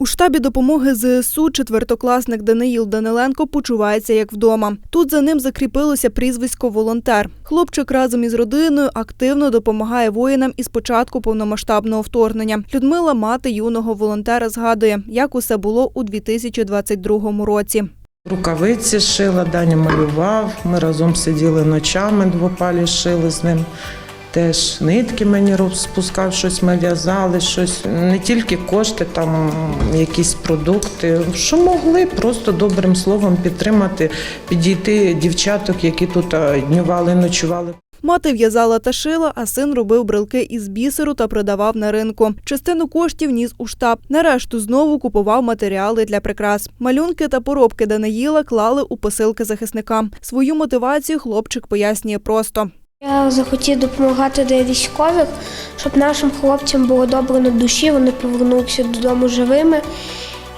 У штабі допомоги ЗСУ четвертокласник Даниїл Даниленко почувається як вдома. Тут за ним закріпилося прізвисько волонтер. Хлопчик разом із родиною активно допомагає воїнам із початку повномасштабного вторгнення. Людмила, мати юного волонтера, згадує, як усе було у 2022 році. Рукавиці шила, Даня малював. Ми разом сиділи ночами, двопалі шили з ним. Теж нитки мені розпускав, щось ми в'язали, щось не тільки кошти, там якісь продукти. Що могли, просто добрим словом підтримати, підійти дівчаток, які тут днювали, ночували. Мати в'язала та шила, а син робив брелки із бісеру та продавав на ринку. Частину коштів ніс у штаб. Нарешту знову купував матеріали для прикрас. Малюнки та поробки Даниїла клали у посилки захисникам. Свою мотивацію хлопчик пояснює просто. Я захотів допомагати для військових, щоб нашим хлопцям було добре на душі, вони повернулися додому живими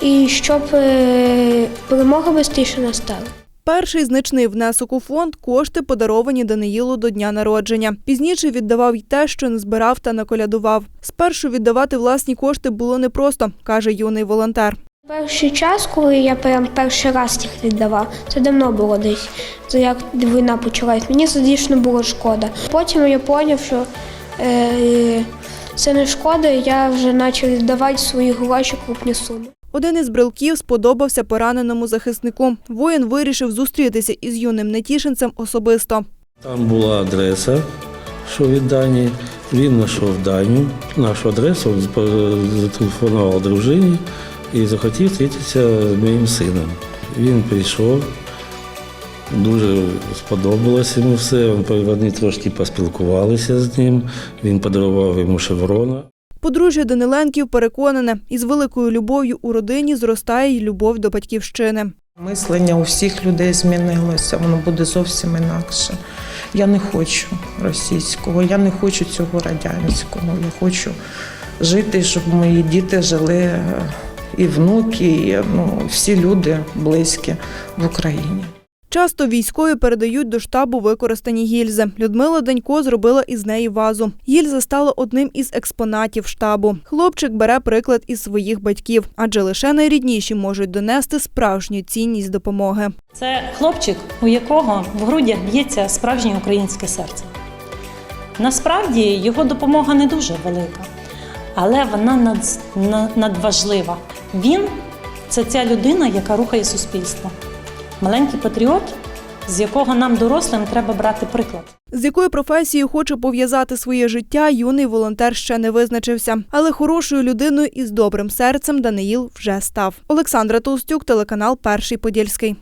і щоб е, перемога швидше настала. Перший значний внесок у фонд кошти подаровані Даниїлу до дня народження. Пізніше віддавав й те, що не збирав та наколядував. Спершу віддавати власні кошти було непросто, каже юний волонтер. Перший час, коли я прям перший раз їх віддавав, це давно було десь. Це як війна почалась. Мені це дійсно було шкода. Потім я зрозумів, що е, це не шкода, і я вже почав віддавати свої гроші крупні суми. Один із брелків сподобався пораненому захиснику. Воїн вирішив зустрітися із юним нетішинцем особисто. Там була адреса, що від Дані. Він знайшов Даню, нашу адресу, зателефонував дружині і захотів зустрітися з моїм сином. Він прийшов, дуже сподобалося йому все. Вони трошки поспілкувалися з ним. Він подарував йому шеврона. Подружжя Даниленків переконане, із великою любов'ю у родині зростає й любов до батьківщини. Мислення у всіх людей змінилося, воно буде зовсім інакше. Я не хочу російського, я не хочу цього радянського. Я хочу жити, щоб мої діти жили і внуки, і ну, всі люди близькі в Україні. Часто військові передають до штабу використані гільзи. Людмила Данько зробила із неї вазу. Гільза стала одним із експонатів штабу. Хлопчик бере приклад із своїх батьків, адже лише найрідніші можуть донести справжню цінність допомоги. Це хлопчик, у якого в грудях б'ється справжнє українське серце. Насправді його допомога не дуже велика, але вона над, надважлива. Він це ця людина, яка рухає суспільство. Маленький патріот, з якого нам, дорослим, треба брати приклад. З якою професією хоче пов'язати своє життя, юний волонтер ще не визначився. Але хорошою людиною із добрим серцем Даниїл вже став. Олександра Толстюк, телеканал Перший Подільський.